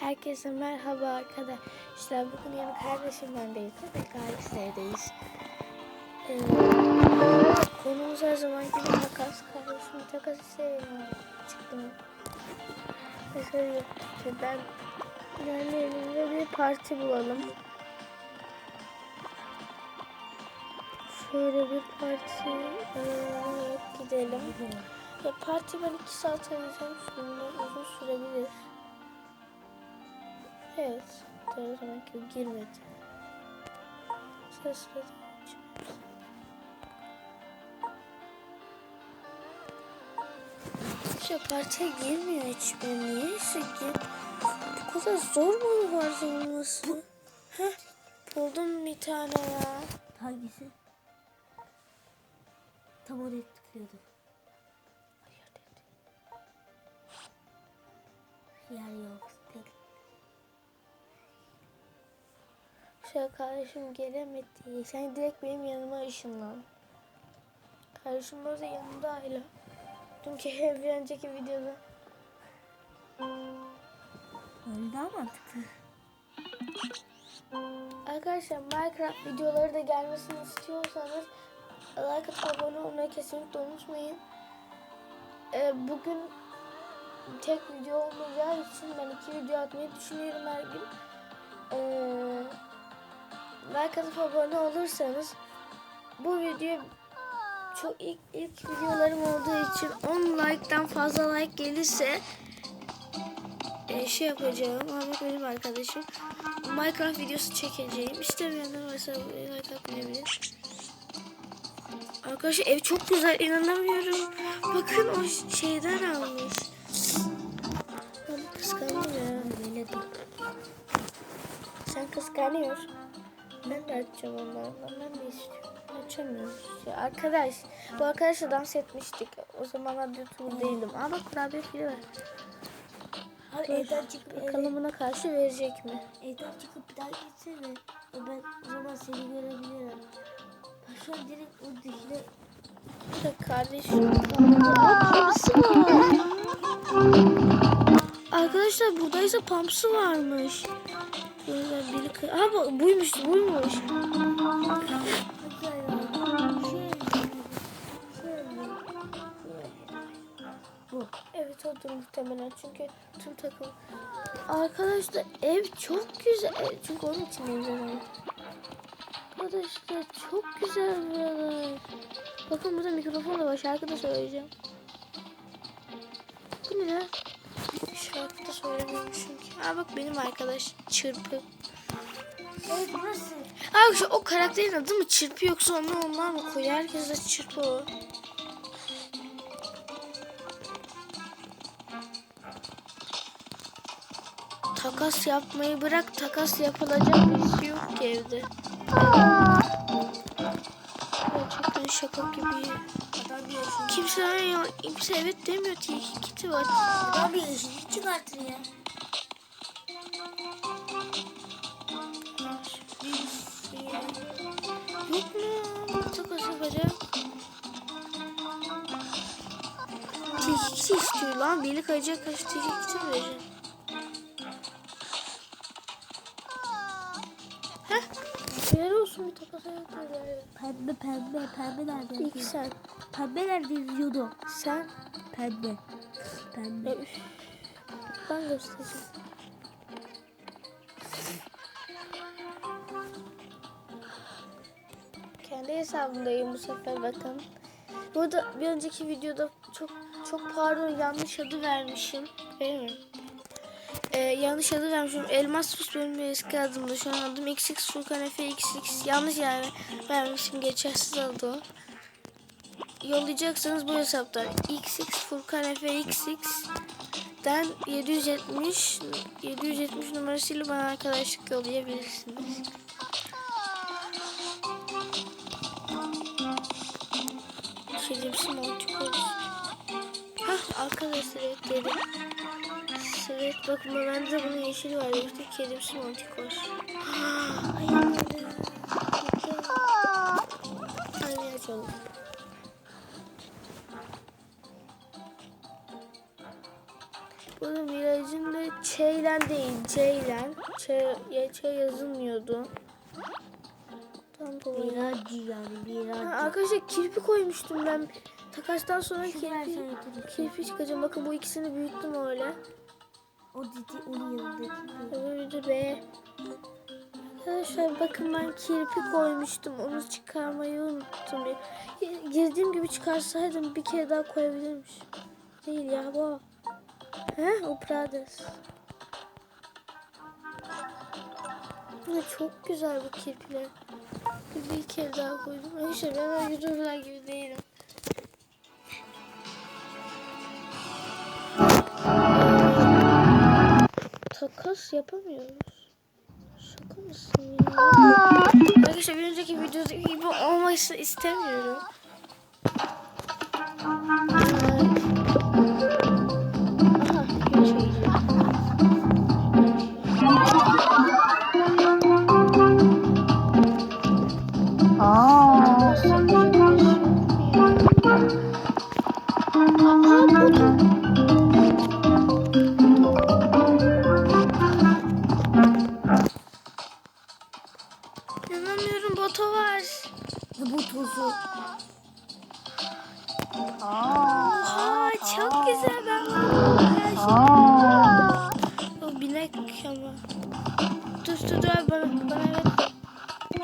Herkese merhaba arkadaşlar. Bugün yeni kardeşimlerdeyiz ve Galaxy'deyiz. Ee, konumuz her zaman gibi takas. Kardeşim takas sevmiyor. Çıktım. Mesela işte ben yani elimde bir parti bulalım. Şöyle bir parti ee, gidelim. Ya parti ben iki saat arayacağım. Şimdi uzun sürebilir. Evet. Her zamanki gibi girmedi. Sıra sıra açıyoruz. İşte partiye girmiyor hiçbir. Niyeyse gir. Bu kadar zor mu parti bulması? Heh. Buldum bir tane ya. Hangisi? Tam oraya tıklıyordum. Yer yok. Şey kardeşim gelemedi. Sen direkt benim yanıma ışınlan. Kardeşim orada yanımda hala. Dünkü bir önceki videoda. Öyle daha mantıklı. Arkadaşlar Minecraft videoları da gelmesini istiyorsanız like atıp abone olmayı kesinlikle unutmayın. Ee, bugün tek video olmayacağı için ben iki video atmayı düşünüyorum her gün. Ee, like abone olursanız bu video çok ilk, ilk videolarım olduğu için 10 like'dan fazla like gelirse e, şey yapacağım. Ahmet benim arkadaşım. Minecraft videosu çekeceğim. İstemeyenler buraya like atmayabilir. Arkadaşlar ev çok güzel. inanamıyorum. Bakın o şeyden almış. Ben kıskandım ya. Sen kıskanıyorsun. Açacağım onlardan. Ben de istiyorum. Açamıyorum. Ya arkadaş, bu arkadaşla dans etmiştik. O zamanlar YouTuber değildim. Ama bak kurabiye fili var. Abi Dur, evden çıkıp Bakalım buna karşı verecek mi? evden çıkıp bir daha gitsene. O Ben o zaman seni görebilirim. Şu an direkt o dışına Bir de kardeşim. Aa, pamsı var. Arkadaşlar buradaysa pamsı varmış. Böyle biri kı- Aa bak buymuş buymuş. Bu. Evet odur muhtemelen çünkü tüm takım. Arkadaşlar ev çok güzel. E, Çünkü onun için ev zaten. Arkadaşlar çok güzel buralar. Bakın burada mikrofon da var. Şarkı da söyleyeceğim. Bu ne söylemiyormuşum ki. Aa bak benim arkadaş Çırpı. Evet burası. Şu o karakterin adı mı Çırpı yoksa onu onlar mı koyuyor? Herkes de Çırpı o. Takas yapmayı bırak takas yapılacak bir şey yok ki evde. Gerçekten şaka gibi. Kimse, ya, kimse evet demiyor. Tilki kiti var. bir yaşını çıkartır ya. Yok mu? Takas yapacak. Tilki istiyor lan. Beni kayacak kaç tilki kiti Pembe pembe pembe nerede İlk sen. Pembe nerede yazıyordu? Sen. Pembe. Pembe. Ben göstereceğim. Kendi hesabımdayım bu sefer bakın. Burada bir önceki videoda çok çok pardon yanlış adı vermişim. Değil mi? Ee, yanlış adı vermişim. Elmas Pus benim eski adımda. Şu an adım XX Furkan Efe XX. Yanlış yani vermişim. Geçersiz adı o. Yollayacaksanız bu hesaptan XX Furkan Efe XX den 770 770 numarasıyla bana arkadaşlık yollayabilirsiniz. Kedimsi montik olsun. Hah arkadaşlar evet dedim. Evet bakın bende bunun yeşili var. İşte kedimsi montik var. Hayır. Açalım. Burada Miraç'ın da Çeylen değil, Ceylen. Ç, ya, Ç yazılmıyordu. Tam dolayı. Miracı yani Ha, miracı. arkadaşlar kirpi koymuştum ben. Takastan sonra kirpi, kirpi çıkacağım. Bakın bu ikisini büyüttüm öyle. O dedi onun yanındaki. Öbürü be. Arkadaşlar bakın ben kirpi koymuştum. Onu çıkarmayı unuttum. Ya- Girdiğim gibi çıkarsaydım bir kere daha koyabilirmiş. Değil ya bu. He o Prades. Ya çok güzel bu kirpiler. Bir, kere daha koydum. Arkadaşlar ben öyle gibi değilim. Takas yapamıyoruz. Şaka mısın ya? Arkadaşlar bir önceki videodaki gibi olmasını istemiyorum. Ay.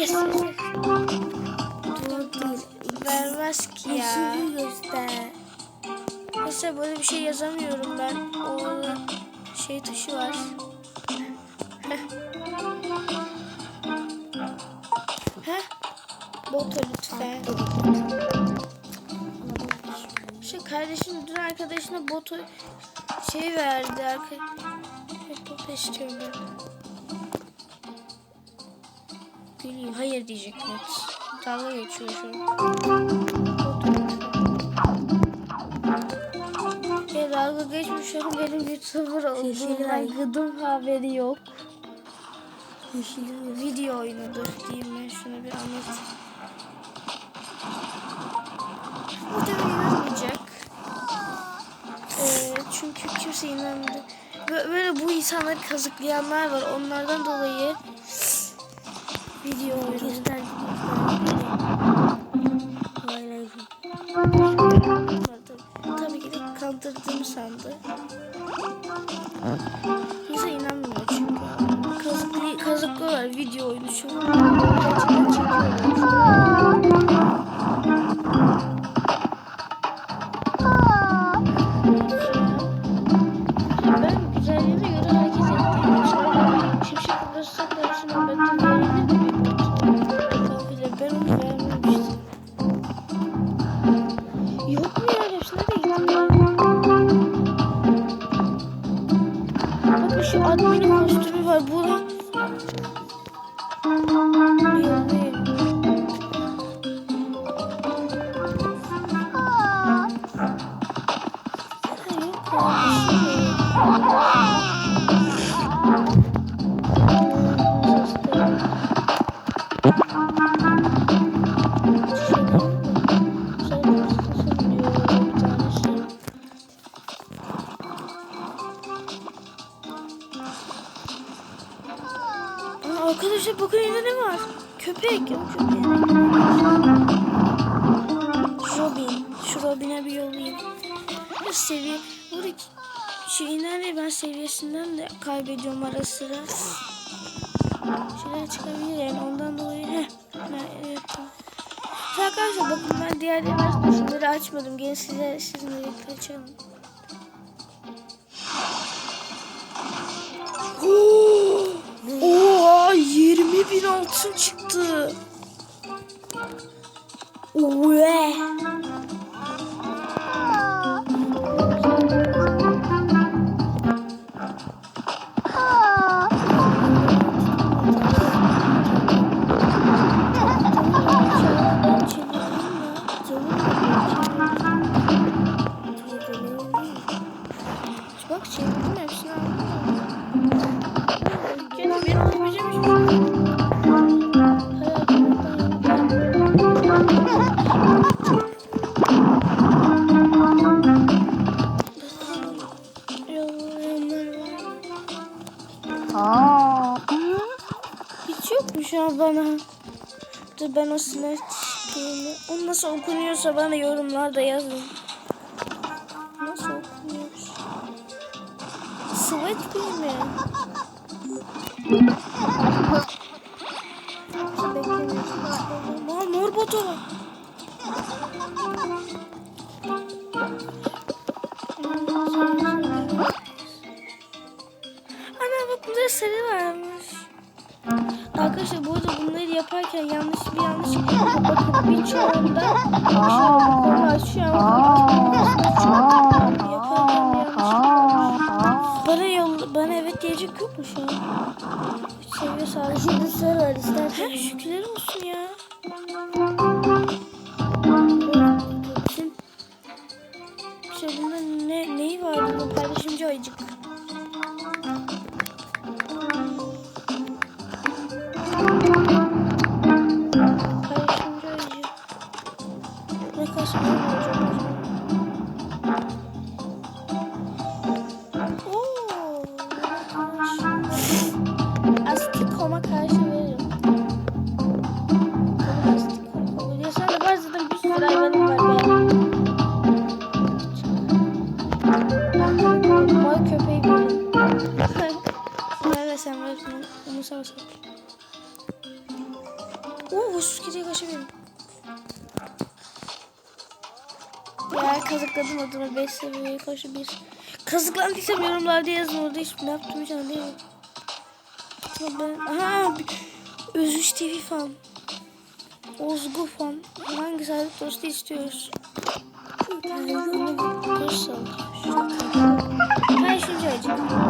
Yes. Dur dur. Vermez ki ya. Göster. Mesela böyle bir şey yazamıyorum ben. O şey tuşu var. Heh. Boto lütfen. Şu kardeşim dün arkadaşına botu şey verdi arka. Hep botu istiyorum ben. Gülüyor. Hayır diyecek net. Dalga geçiyor şu. Ya dalga geçmiş benim YouTuber Yeşil olduğumdan gıdım haberi yok. Göster. Video oyunudur diyeyim ben şunu bir anlatayım. Muhtemelen inanmayacak. Ee, çünkü kimse inanmadı. Bö- Böyle bu insanları kazıklayanlar var. Onlardan dolayı video oyunu. Göster. Tabii ki de kandırdığımı sandı. Kimse inanmıyor çünkü. Kazıklı, kazıklıyorlar video oyunu şu an. Yollayayım. Arkadaşlar bakın yine ne var? Köpek. Robin. Şu Robin'e bir yollayayım. Bu seviye. Buradaki şeylerle ben seviyesinden de kaybediyorum ara sıra. Şeyler çıkabilir ondan dolayı. Heh. Ben, evet. Arkadaşlar bakın ben diğer şunları açmadım. Gelin size birlikte açalım. Bin altın çıktı. Uwe. An bana? Dur ben o sinek şeyini... O nasıl okunuyorsa bana yorumlarda yazın. Nasıl okunuyor? Sweat değil mi? Aa, mor botu. Ana bak burada sarı varmış. Arkadaşlar bu arada bunları yaparken yanlış bir yanlış bakın birçoğunda ama yaparken bir yanlışlık olmuş. Bana yol, bana evet diyecek yok mu şu an? Sağlık. Şimdi sarı var istersen. Şükürler olsun ya. Şey bunda ne, neyi vardı bu paylaşımcı ayıcık? Adımı 5 seviyeye karşı bir. Kazıklandıysam yorumlarda yazın orada hiç ne yaptım hiç anlayamadım. Ama ben... Aha! Özgüç TV fan. Ozgu fan. Hangi sağlık dostu istiyoruz? Nasıl? Hayır şunca acık.